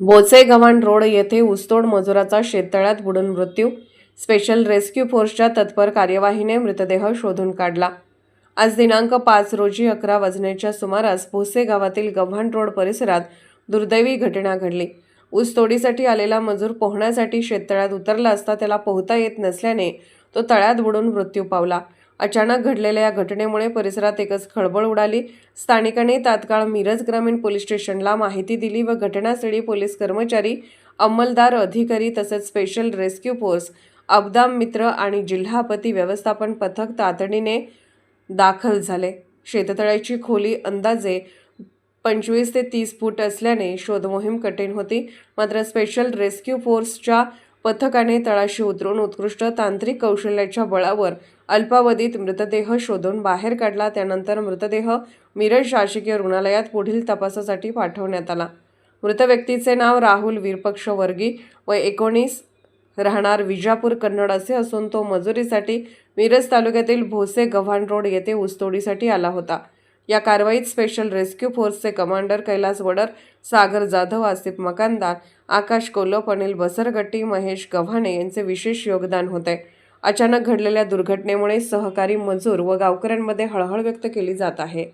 बोचे गव्हाण road येथे ऊसतोड मजुराचा शेततळ्यात बुडून मृत्यू. स्पेशल रेस्क्यू फोर्सच्या तत्पर कार्यवाहीने मृतदेह शोधून काढला. आज दिनांक पाच रोजी अकरा वाजण्याच्या सुमारास भोसे गावातील गव्हाण रोड परिसरात दुर्दैवी घटना घडली. ऊसतोडीसाठी आलेला मजूर पोहण्यासाठी शेततळ्यात उतरला असता त्याला पोहता येत नसल्याने तो तळ्यात बुडून मृत्यू पावला. अचानक घडलेल्या या घटनेमुळे परिसरात एकच खळबळ उडाली. स्थानिकांनी तात्काळ मिरज ग्रामीण पोलीस स्टेशनला माहिती दिली व घटनास्थळी पोलीस कर्मचारी अंमलदार अधिकारी तसेच स्पेशल रेस्क्यू फोर्स अबदाम मित्र आणि जिल्हापती व्यवस्थापन पथक तातडीने दाखल झाले. शेततळ्याची खोली अंदाजे पंचवीस ते तीस फूट असल्याने शोधमोहीम कठीण होती. मात्र स्पेशल रेस्क्यू फोर्सच्या पथकाने तळाशी उतरून उत्कृष्ट तांत्रिक कौशल्याच्या बळावर अल्पावधीत मृतदेह शोधून बाहेर काढला. त्यानंतर मृतदेह मिरज शासकीय रुग्णालयात पुढील तपासासाठी पाठवण्यात आला. मृत व्यक्तीचे नाव राहुल विरपक्ष वर्गी व एकोणीस राहणार विजापूर कन्नड असे असून तो मजुरीसाठी मिरज तालुक्यातील भोसे गव्हाण रोड येथे ऊसतोडीसाठी आला होता. या कारवाईत स्पेशल रेस्क्यू फोर्सचे कमांडर कैलास वडर सागर जाधव आसिफ मकानदार आकाश कोल्लप अनिल बसरगट्टी महेश गव्हाणे यांचे विशेष योगदान होते. अचानक घडलेल्या दुर्घटनेमुळे सहकारी मजूर व गावकऱ्यांमध्ये हळहळ व्यक्त केली जात आहे.